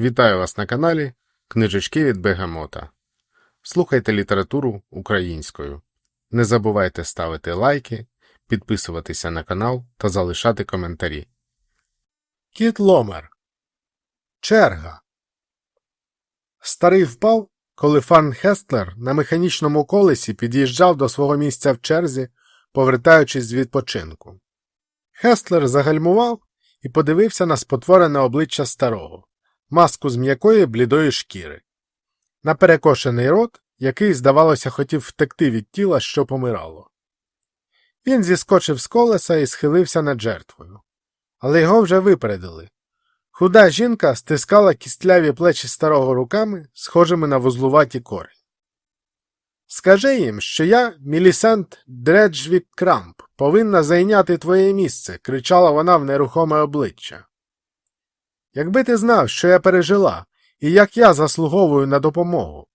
Вітаю вас на каналі Книжечки від Бегамота. Слухайте літературу українською. Не забувайте ставити лайки, підписуватися на канал та залишати коментарі. Кіт Ломер. Черга. Старий впав, коли Фан Хестлер на механічному колесі під'їжджав до свого місця в черзі, повертаючись з відпочинку. Хестлер загальмував і подивився на спотворене обличчя старого маску з м'якої блідої шкіри, на перекошений рот, який, здавалося, хотів втекти від тіла, що помирало. Він зіскочив з колеса і схилився над жертвою. Але його вже випередили. Худа жінка стискала кістляві плечі старого руками, схожими на вузлуваті корень. Скажи їм, що я, Мілісент Дреджвік Крамп, повинна зайняти твоє місце, кричала вона в нерухоме обличчя. Якби ти знав, що я пережила, і як я заслуговую на допомогу.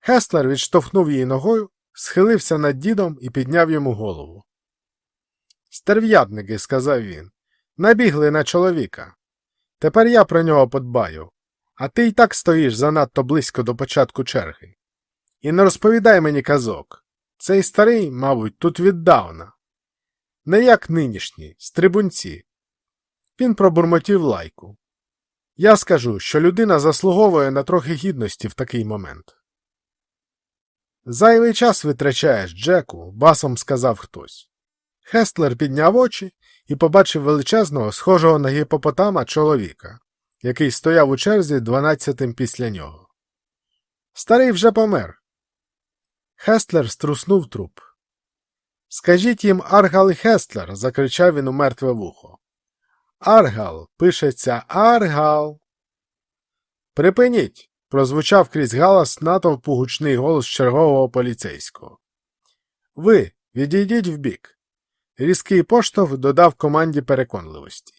Хеслер відштовхнув її ногою, схилився над дідом і підняв йому голову. Стерв'ятники, сказав він, набігли на чоловіка. Тепер я про нього подбаю, а ти й так стоїш занадто близько до початку черги. І не розповідай мені казок. Цей старий, мабуть, тут віддавна. Не як нинішні, стрибунці. Він пробурмотів лайку. Я скажу, що людина заслуговує на трохи гідності в такий момент. Зайвий час витрачаєш, Джеку, басом сказав хтось. Хестлер підняв очі і побачив величезного, схожого на гіпопотама чоловіка, який стояв у черзі дванадцятим після нього. Старий вже помер. Хестлер струснув труп. Скажіть їм Аргал і Хестлер, закричав він у мертве вухо. Аргал, пишеться Аргал. Припиніть. прозвучав крізь галас натовпу гучний голос чергового поліцейського. Ви відійдіть вбік. Різкий поштовх додав команді переконливості.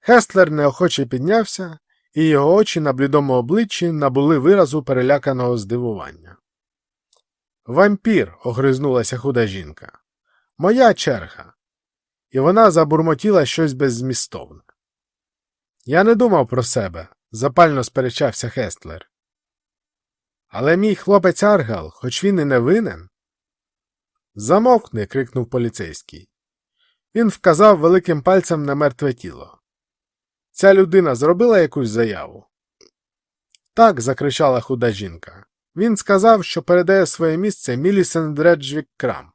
Хестлер неохоче піднявся, і його очі на блідому обличчі набули виразу переляканого здивування. Вампір, огризнулася худа жінка. Моя черга. І вона забурмотіла щось беззмістовне. Я не думав про себе, запально сперечався Хестлер. Але мій хлопець Аргал, хоч він і не винен. Замовкни. крикнув поліцейський. Він вказав великим пальцем на мертве тіло. Ця людина зробила якусь заяву. Так, закричала худа жінка. Він сказав, що передає своє місце Мілісен Дреджвік Крам.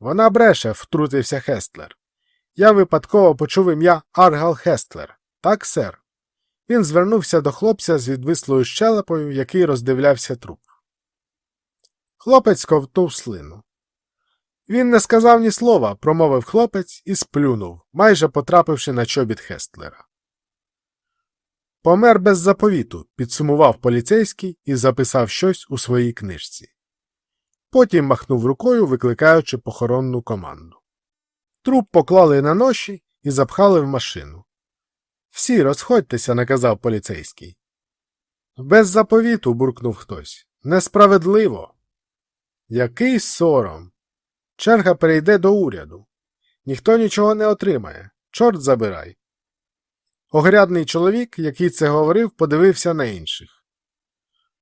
Вона бреше, втрутився Хестлер. Я випадково почув ім'я Аргал Хестлер. Так, сер. Він звернувся до хлопця з відвислою щелепою, який роздивлявся труп. Хлопець ковтнув слину. Він не сказав ні слова, промовив хлопець і сплюнув, майже потрапивши на чобіт Хестлера. Помер без заповіту, підсумував поліцейський і записав щось у своїй книжці. Потім махнув рукою, викликаючи похоронну команду. Труп поклали на ноші і запхали в машину. Всі розходьтеся, наказав поліцейський. Без заповіту, буркнув хтось. Несправедливо. Який сором. Черга перейде до уряду. Ніхто нічого не отримає. Чорт забирай. Огрядний чоловік, який це говорив, подивився на інших.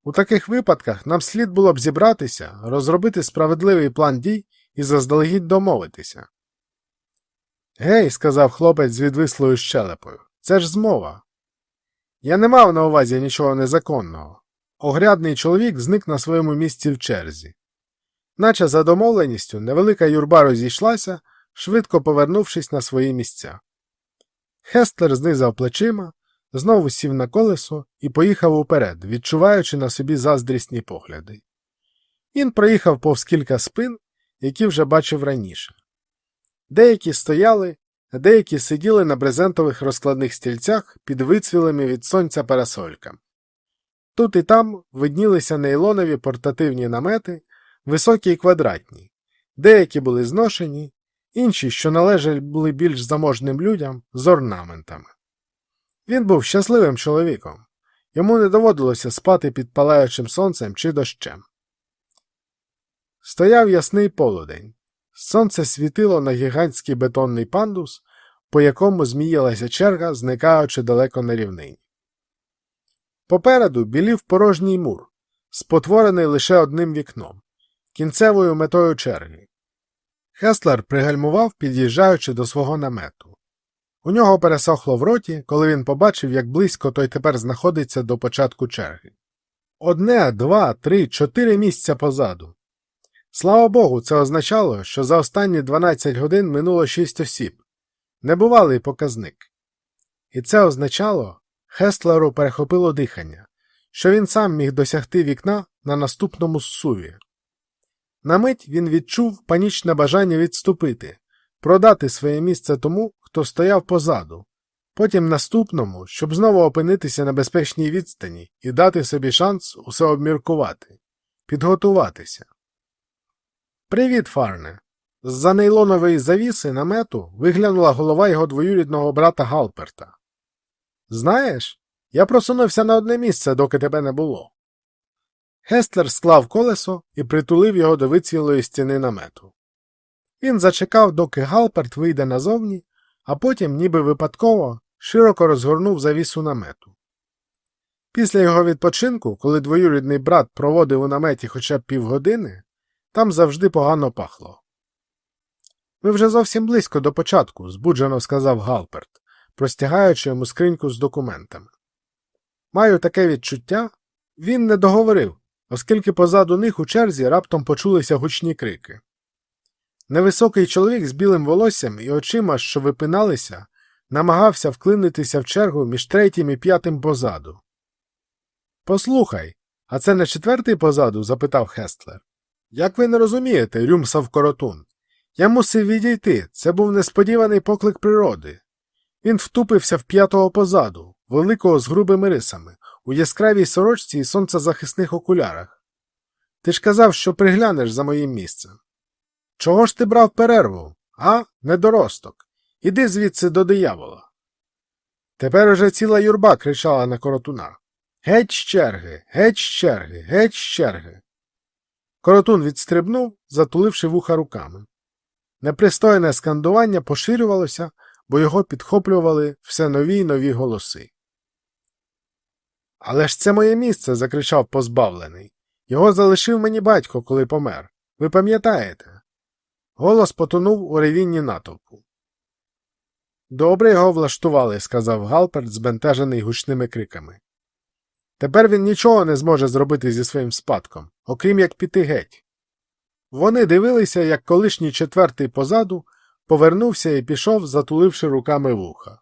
У таких випадках нам слід було б зібратися, розробити справедливий план дій і заздалегідь домовитися. Гей, сказав хлопець з відвислою щелепою, це ж змова. Я не мав на увазі нічого незаконного. Огрядний чоловік зник на своєму місці в черзі. Наче за домовленістю невелика юрба розійшлася, швидко повернувшись на свої місця. Хестлер знизав плечима, знову сів на колесо і поїхав уперед, відчуваючи на собі заздрісні погляди. Він проїхав повз кілька спин, які вже бачив раніше. Деякі стояли, деякі сиділи на брезентових розкладних стільцях під вицвілими від сонця парасольками. Тут і там виднілися нейлонові портативні намети, високі й квадратні, деякі були зношені, інші, що належали більш заможним людям, з орнаментами. Він був щасливим чоловіком. Йому не доводилося спати під палаючим сонцем чи дощем. Стояв ясний полудень. Сонце світило на гігантський бетонний пандус, по якому зміїлася черга, зникаючи далеко на рівнині. Попереду білів порожній мур, спотворений лише одним вікном, кінцевою метою черги. Хеслер пригальмував, під'їжджаючи до свого намету. У нього пересохло в роті, коли він побачив, як близько той тепер знаходиться до початку черги. Одне, два, три, чотири місця позаду. Слава Богу, це означало, що за останні 12 годин минуло 6 осіб. Небувалий показник. І це означало, Хестлеру перехопило дихання, що він сам міг досягти вікна на наступному зсуві. На мить він відчув панічне бажання відступити, продати своє місце тому, хто стояв позаду, потім наступному, щоб знову опинитися на безпечній відстані і дати собі шанс усе обміркувати, підготуватися. Привіт, Фарне. З-за нейлонової завіси намету виглянула голова його двоюрідного брата Галперта. Знаєш, я просунувся на одне місце, доки тебе не було. Гестлер склав колесо і притулив його до вицвілої стіни намету. Він зачекав, доки Галперт вийде назовні, а потім, ніби випадково, широко розгорнув завісу намету. Після його відпочинку, коли двоюрідний брат проводив у наметі хоча б півгодини, там завжди погано пахло. Ми вже зовсім близько до початку, збуджено сказав Галперт, простягаючи йому скриньку з документами. Маю таке відчуття, він не договорив, оскільки позаду них у черзі раптом почулися гучні крики. Невисокий чоловік з білим волоссям і очима, що випиналися, намагався вклинитися в чергу між третім і п'ятим позаду. Послухай, а це не четвертий позаду? запитав Хестлер. Як ви не розумієте, рюмсав коротун. Я мусив відійти, це був несподіваний поклик природи. Він втупився в п'ятого позаду, великого з грубими рисами, у яскравій сорочці і сонцезахисних окулярах. Ти ж казав, що приглянеш за моїм місцем. Чого ж ти брав перерву, а, недоросток? Іди звідси до диявола. Тепер уже ціла юрба кричала на коротуна. Геть з черги, геть з черги, геть з черги. Коротун відстрибнув, затуливши вуха руками. Непристойне скандування поширювалося, бо його підхоплювали все нові й нові голоси. Але ж це моє місце. закричав позбавлений. Його залишив мені батько, коли помер. Ви пам'ятаєте? Голос потонув у ревінні натовпу. Добре його влаштували, сказав Галперт, збентежений гучними криками. Тепер він нічого не зможе зробити зі своїм спадком, окрім як піти геть. Вони дивилися, як колишній четвертий позаду повернувся і пішов, затуливши руками вуха.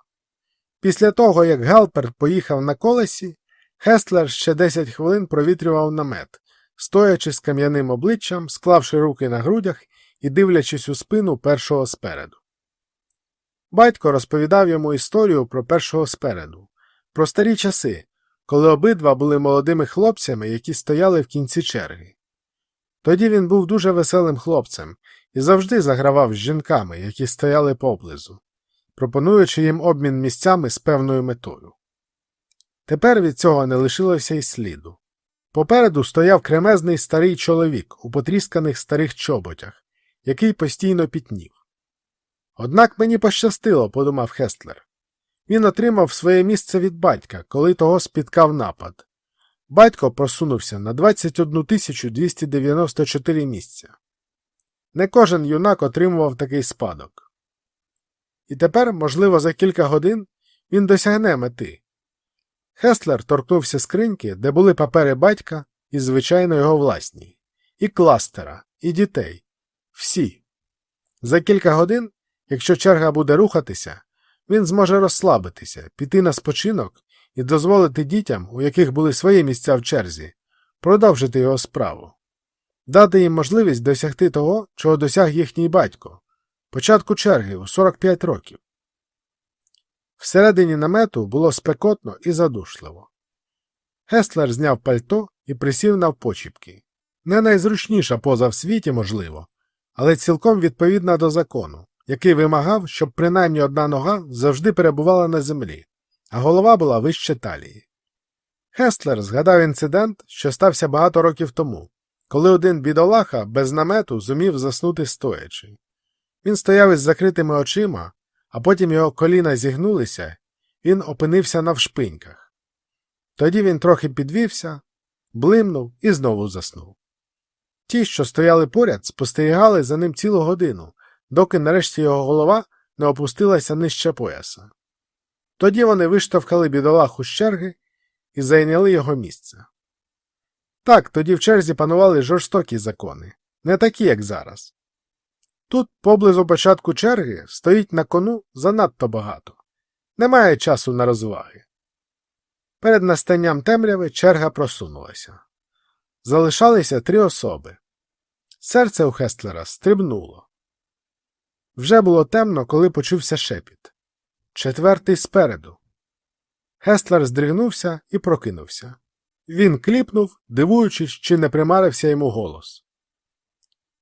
Після того, як Галперт поїхав на колесі, Хестлер ще 10 хвилин провітрював намет, стоячи з кам'яним обличчям, склавши руки на грудях і дивлячись у спину першого спереду. Батько розповідав йому історію про першого спереду, про старі часи, коли обидва були молодими хлопцями, які стояли в кінці черги. Тоді він був дуже веселим хлопцем і завжди загравав з жінками, які стояли поблизу, пропонуючи їм обмін місцями з певною метою. Тепер від цього не лишилося й сліду. Попереду стояв кремезний старий чоловік у потрісканих старих чоботях, який постійно пітнів. Однак мені пощастило, подумав Хестлер. Він отримав своє місце від батька, коли того спіткав напад. Батько просунувся на 21 294 місця. Не кожен юнак отримував такий спадок. І тепер, можливо, за кілька годин він досягне мети. Хестлер торкнувся скриньки, де були папери батька і, звичайно, його власні, і кластера, і дітей. Всі. За кілька годин, якщо черга буде рухатися, він зможе розслабитися, піти на спочинок і дозволити дітям, у яких були свої місця в черзі, продовжити його справу, дати їм можливість досягти того, чого досяг їхній батько, початку черги у 45 років. Всередині намету було спекотно і задушливо. Гестлер зняв пальто і присів навпочіпки. Не найзручніша поза в світі, можливо, але цілком відповідна до закону, який вимагав, щоб принаймні одна нога завжди перебувала на землі, а голова була вище талії. Хестлер згадав інцидент, що стався багато років тому, коли один бідолаха без намету зумів заснути стоячи. Він стояв із закритими очима, а потім його коліна зігнулися, він опинився навшпиньках. Тоді він трохи підвівся, блимнув і знову заснув. Ті, що стояли поряд, спостерігали за ним цілу годину, доки нарешті його голова не опустилася нижче пояса. Тоді вони виштовхали бідолаху з черги і зайняли його місце. Так, тоді в черзі панували жорстокі закони, не такі, як зараз. Тут, поблизу початку черги, стоїть на кону занадто багато. Немає часу на розваги. Перед настанням темряви черга просунулася. Залишалися три особи. Серце у Хестлера стрибнуло. Вже було темно, коли почувся шепіт. Четвертий спереду. Хестлер здригнувся і прокинувся. Він кліпнув, дивуючись, чи не примарився йому голос.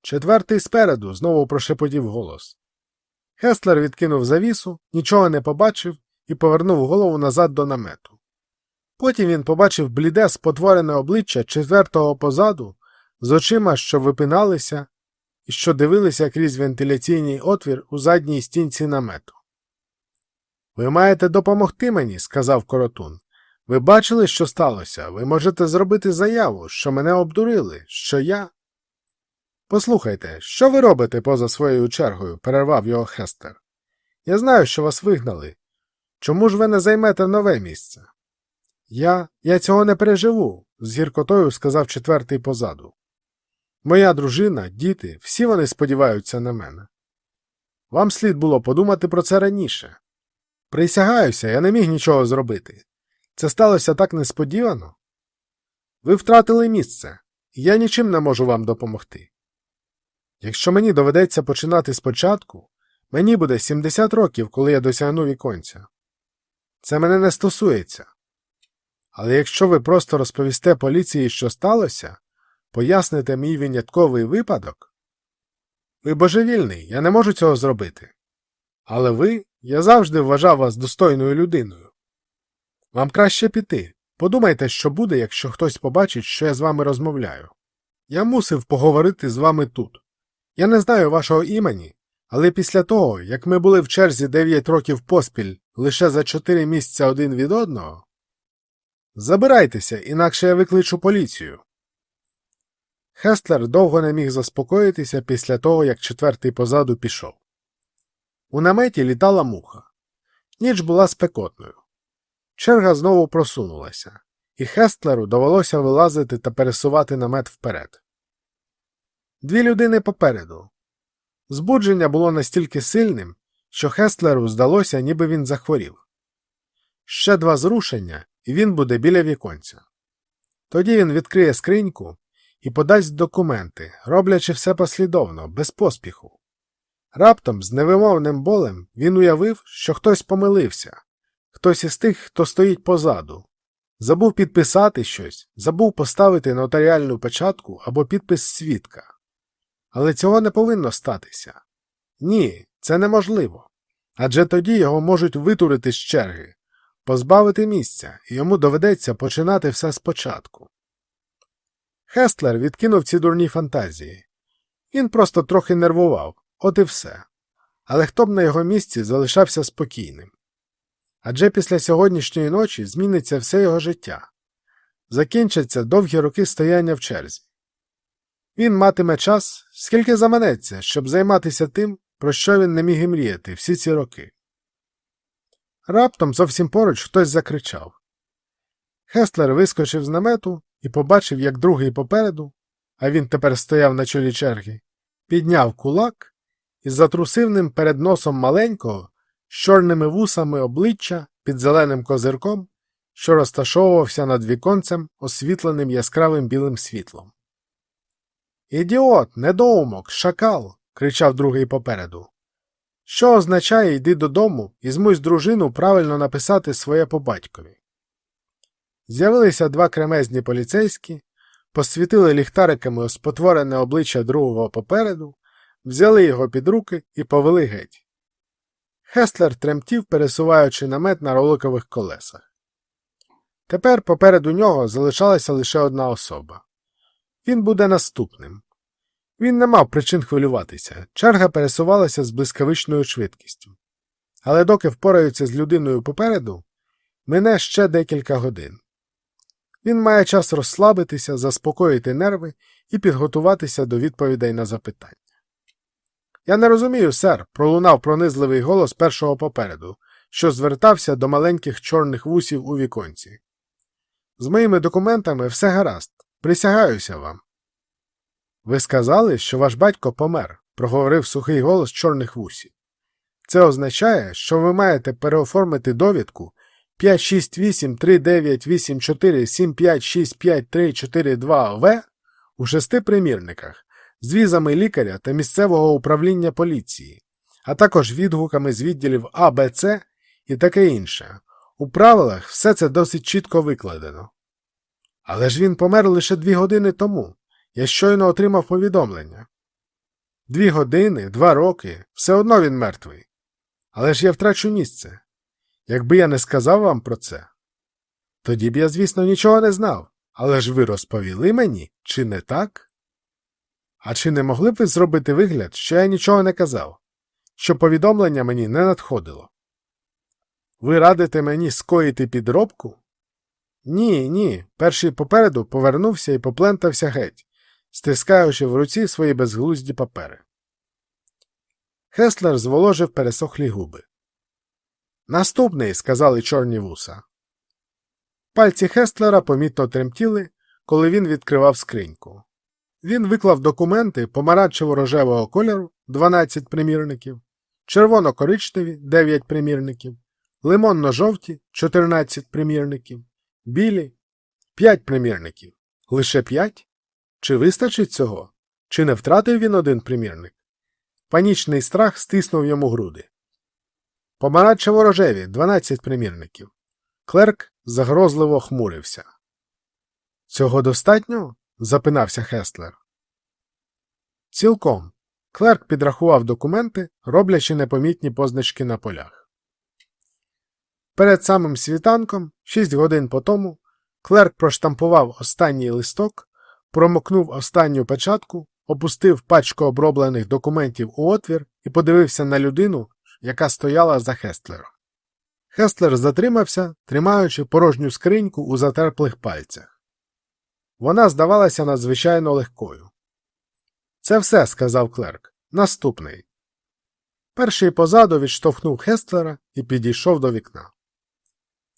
Четвертий спереду, знову прошепотів голос. Хестлер відкинув завісу, нічого не побачив і повернув голову назад до намету. Потім він побачив бліде спотворене обличчя четвертого позаду з очима, що випиналися і що дивилися крізь вентиляційний отвір у задній стінці намету. Ви маєте допомогти мені, сказав коротун. Ви бачили, що сталося. Ви можете зробити заяву, що мене обдурили, що я. Послухайте, що ви робите поза своєю чергою? перервав його Хестер. Я знаю, що вас вигнали. Чому ж ви не займете нове місце? Я я цього не переживу, з гіркотою сказав четвертий позаду. Моя дружина, діти, всі вони сподіваються на мене. Вам слід було подумати про це раніше. Присягаюся, я не міг нічого зробити. Це сталося так несподівано. Ви втратили місце, і я нічим не можу вам допомогти. Якщо мені доведеться починати спочатку, мені буде 70 років, коли я досягну віконця. Це мене не стосується. Але якщо ви просто розповісте поліції, що сталося, поясните мій винятковий випадок. Ви божевільний, я не можу цього зробити. Але ви, я завжди вважав вас достойною людиною. Вам краще піти. Подумайте, що буде, якщо хтось побачить, що я з вами розмовляю. Я мусив поговорити з вами тут. Я не знаю вашого імені, але після того, як ми були в черзі 9 років поспіль лише за 4 місяця один від одного. Забирайтеся, інакше я викличу поліцію. Хестлер довго не міг заспокоїтися після того, як четвертий позаду пішов. У наметі літала муха. Ніч була спекотною. Черга знову просунулася, і Хестлеру довелося вилазити та пересувати намет вперед. Дві людини попереду. Збудження було настільки сильним, що Хестлеру здалося, ніби він захворів. Ще два зрушення, і він буде біля віконця. Тоді він відкриє скриньку і подасть документи, роблячи все послідовно, без поспіху. Раптом, з невимовним болем, він уявив, що хтось помилився, хтось із тих, хто стоїть позаду. Забув підписати щось, забув поставити нотаріальну печатку або підпис свідка. Але цього не повинно статися. Ні, це неможливо. Адже тоді його можуть витурити з черги, позбавити місця, і йому доведеться починати все спочатку. Хестлер відкинув ці дурні фантазії. Він просто трохи нервував, от і все. Але хто б на його місці залишався спокійним? Адже після сьогоднішньої ночі зміниться все його життя. Закінчаться довгі роки стояння в черзі. Він матиме час, скільки заманеться, щоб займатися тим, про що він не міг і мріяти всі ці роки. Раптом зовсім поруч хтось закричав. Хестлер вискочив з намету і побачив, як другий попереду, а він тепер стояв на чолі черги, підняв кулак і затрусив ним перед носом маленького, з чорними вусами обличчя під зеленим козирком, що розташовувався над віконцем, освітленим яскравим білим світлом. Ідіот, недоумок, шакал. кричав другий попереду. Що означає йди додому і змусь дружину правильно написати своє по батькові. З'явилися два кремезні поліцейські, посвітили ліхтариками спотворене обличчя другого попереду, взяли його під руки і повели геть. Хеслер тремтів, пересуваючи намет на роликових колесах. Тепер попереду нього залишалася лише одна особа. Він буде наступним. Він не мав причин хвилюватися, черга пересувалася з блискавичною швидкістю. Але доки впораються з людиною попереду, мине ще декілька годин. Він має час розслабитися, заспокоїти нерви і підготуватися до відповідей на запитання. Я не розумію, сер, пролунав пронизливий голос першого попереду, що звертався до маленьких чорних вусів у віконці. З моїми документами все гаразд. Присягаюся вам. Ви сказали, що ваш батько помер, проговорив сухий голос чорних вусів. Це означає, що ви маєте переоформити довідку 5683984756532В у шести примірниках з візами лікаря та місцевого управління поліції, а також відгуками з відділів А, Б, С і таке інше. У правилах все це досить чітко викладено. Але ж він помер лише дві години тому. Я щойно отримав повідомлення. Дві години, два роки, все одно він мертвий. Але ж я втрачу місце. Якби я не сказав вам про це, тоді б я, звісно, нічого не знав. Але ж ви розповіли мені, чи не так? А чи не могли б ви зробити вигляд, що я нічого не казав, що повідомлення мені не надходило? Ви радите мені скоїти підробку? Ні, ні. Перший попереду повернувся і поплентався геть, стискаючи в руці свої безглузді папери. Хеслер зволожив пересохлі губи. Наступний, сказали чорні вуса. Пальці Хестлера помітно тремтіли, коли він відкривав скриньку. Він виклав документи помаранчево-рожевого кольору 12 примірників, червоно-коричневі 9 примірників, лимонно-жовті 14 примірників, білі 5 примірників. Лише 5? Чи вистачить цього? Чи не втратив він один примірник? Панічний страх стиснув йому груди. Помаранчево-рожеві 12 примірників. Клерк загрозливо хмурився. Цього достатньо? запинався Хестлер. Цілком. Клерк підрахував документи, роблячи непомітні позначки на полях. Перед самим світанком, шість годин по тому, клерк проштампував останній листок, промокнув останню печатку, опустив пачку оброблених документів у отвір і подивився на людину, яка стояла за Хестлером. Хестлер затримався, тримаючи порожню скриньку у затерплих пальцях. Вона здавалася надзвичайно легкою. Це все, сказав клерк. Наступний. Перший позаду відштовхнув Хестлера і підійшов до вікна.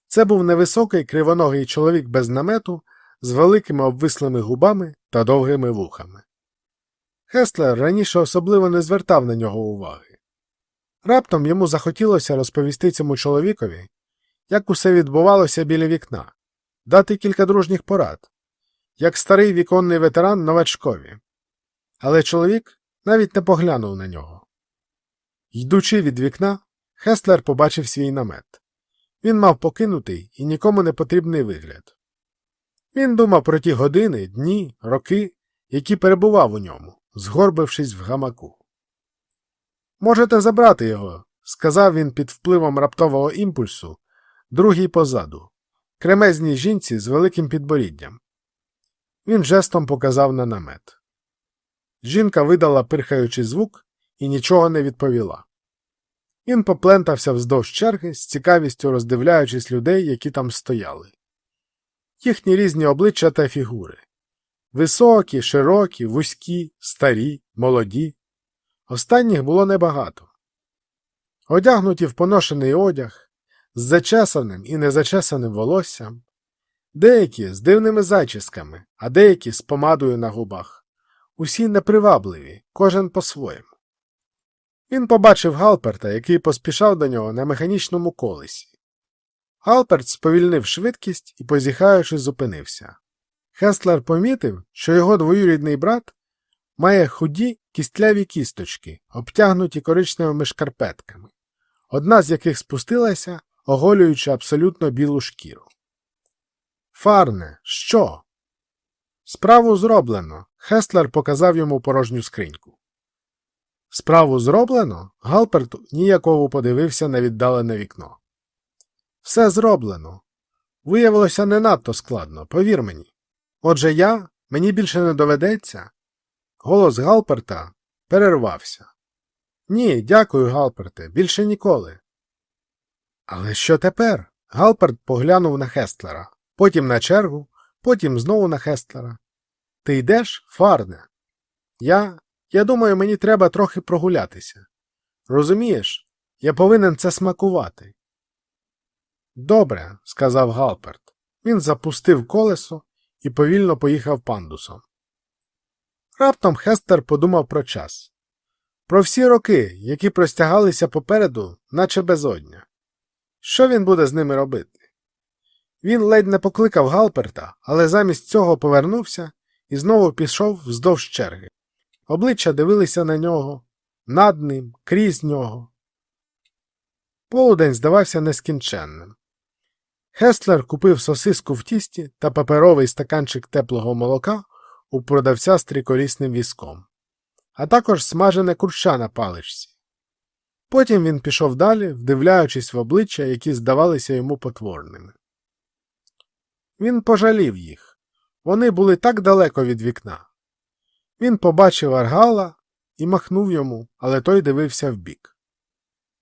Це був невисокий кривоногий чоловік без намету з великими обвислими губами та довгими вухами. Хестлер раніше особливо не звертав на нього уваги. Раптом йому захотілося розповісти цьому чоловікові, як усе відбувалося біля вікна, дати кілька дружніх порад, як старий віконний ветеран новачкові. Але чоловік навіть не поглянув на нього. Йдучи від вікна, Хестлер побачив свій намет. Він мав покинутий і нікому не потрібний вигляд. Він думав про ті години, дні, роки, які перебував у ньому, згорбившись в гамаку. Можете забрати його, сказав він під впливом раптового імпульсу, другий позаду, кремезній жінці з великим підборіддям. Він жестом показав на намет. Жінка видала пирхаючий звук і нічого не відповіла. Він поплентався вздовж черги, з цікавістю роздивляючись людей, які там стояли. Їхні різні обличчя та фігури високі, широкі, вузькі, старі, молоді. Останніх було небагато. Одягнуті в поношений одяг, з зачесаним і незачесаним волоссям, деякі з дивними зачісками, а деякі з помадою на губах. Усі непривабливі, кожен по-своєму. Він побачив Галперта, який поспішав до нього на механічному колесі. Галперт сповільнив швидкість і, позіхаючи, зупинився. Хестлер помітив, що його двоюрідний брат має худі кістляві кісточки, обтягнуті коричневими шкарпетками, одна з яких спустилася, оголюючи абсолютно білу шкіру. Фарне, що? Справу зроблено. Хестлер показав йому порожню скриньку. Справу зроблено? Галперт ніяково подивився на віддалене вікно. Все зроблено. Виявилося не надто складно, повір мені. Отже я, мені більше не доведеться. Голос Галперта перервався. Ні, дякую, Галперте, більше ніколи. Але що тепер? Галперт поглянув на Хестлера, потім на чергу, потім знову на Хестлера. Ти йдеш, Фарне? Я. Я думаю, мені треба трохи прогулятися. Розумієш, я повинен це смакувати. Добре, сказав Галперт. Він запустив колесо і повільно поїхав пандусом. Раптом Хестер подумав про час. Про всі роки, які простягалися попереду, наче безодня. Що він буде з ними робити? Він ледь не покликав Галперта, але замість цього повернувся і знову пішов вздовж черги. Обличчя дивилися на нього, над ним, крізь нього. Полудень здавався нескінченним. Хестлер купив сосиску в тісті та паперовий стаканчик теплого молока у продавця з триколісним візком, а також смажене курча на паличці. Потім він пішов далі, вдивляючись в обличчя, які здавалися йому потворними. Він пожалів їх. Вони були так далеко від вікна. Він побачив аргала і махнув йому, але той дивився вбік.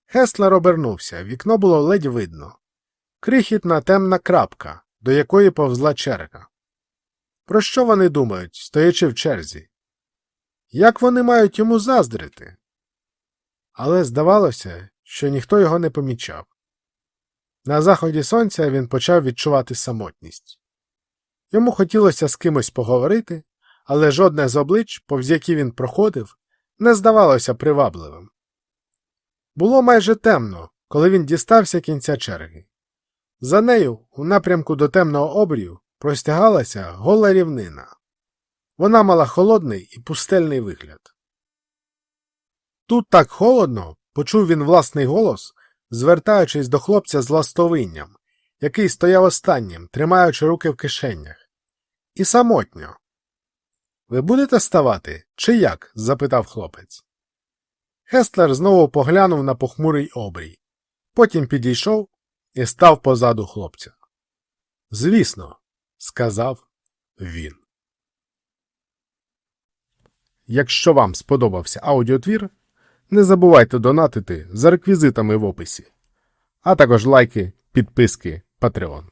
Хеслер обернувся, вікно було ледь видно. Крихітна темна крапка, до якої повзла черга. Про що вони думають, стоячи в черзі? Як вони мають йому заздрити? Але здавалося, що ніхто його не помічав. На заході сонця він почав відчувати самотність. Йому хотілося з кимось поговорити, але жодне з облич, повз які він проходив, не здавалося привабливим. Було майже темно, коли він дістався кінця черги. За нею, у напрямку до темного обрію, простягалася гола рівнина. Вона мала холодний і пустельний вигляд. Тут так холодно, почув він власний голос, звертаючись до хлопця з ластовинням, який стояв останнім, тримаючи руки в кишенях. І самотньо. Ви будете ставати, чи як? запитав хлопець. Хестлер знову поглянув на похмурий обрій, потім підійшов і став позаду хлопця. Звісно, сказав він. Якщо вам сподобався аудіотвір, не забувайте донатити за реквізитами в описі, а також лайки, підписки, Patreon.